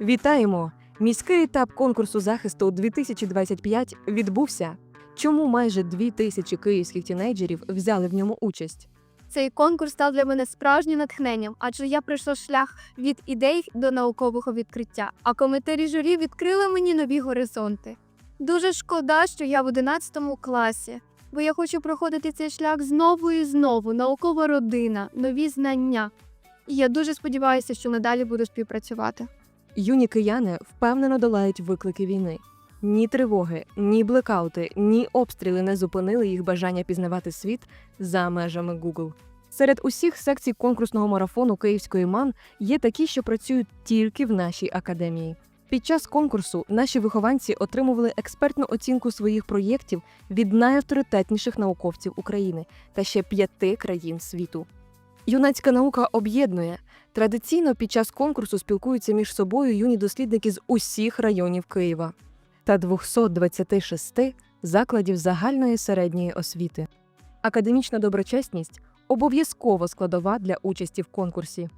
Вітаємо! Міський етап конкурсу захисту 2025 відбувся. Чому майже дві тисячі київських тінейджерів взяли в ньому участь? Цей конкурс став для мене справжнім натхненням, адже я пройшла шлях від ідей до наукового відкриття, а коментарі журі відкрили мені нові горизонти. Дуже шкода, що я в 11 класі, бо я хочу проходити цей шлях знову і знову, наукова родина, нові знання. І я дуже сподіваюся, що надалі буду співпрацювати. Юні кияни впевнено долають виклики війни. Ні тривоги, ні блекаути, ні обстріли не зупинили їх бажання пізнавати світ за межами Google. Серед усіх секцій конкурсного марафону Київської МАН є такі, що працюють тільки в нашій академії. Під час конкурсу наші вихованці отримували експертну оцінку своїх проєктів від найавторитетніших науковців України та ще п'яти країн світу. Юнацька наука об'єднує. Традиційно під час конкурсу спілкуються між собою юні дослідники з усіх районів Києва та 226 закладів загальної середньої освіти. Академічна доброчесність обов'язкова складова для участі в конкурсі.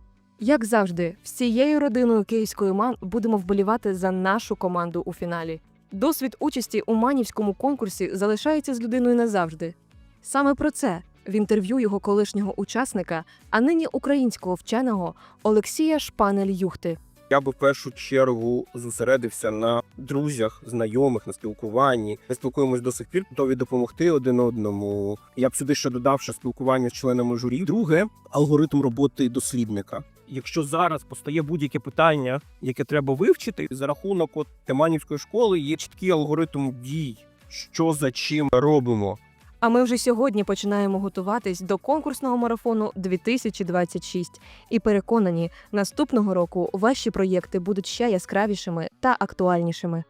Як завжди, всією родиною Київської МАН будемо вболівати за нашу команду у фіналі. Досвід участі у манівському конкурсі залишається з людиною назавжди. Саме про це в інтерв'ю його колишнього учасника, а нині українського вченого Олексія Шпанель-Юхти. Я би в першу чергу зосередився на друзях, знайомих, на спілкуванні. Ми спілкуємось до сих пір, готові допомогти один одному. Я б сюди ще додав ще спілкування з членами журі. Друге алгоритм роботи дослідника. Якщо зараз постає будь-яке питання, яке треба вивчити, за рахунок от Теманівської школи є чіткий алгоритм дій, що за чим робимо. А ми вже сьогодні починаємо готуватись до конкурсного марафону 2026 і переконані, наступного року ваші проєкти будуть ще яскравішими та актуальнішими.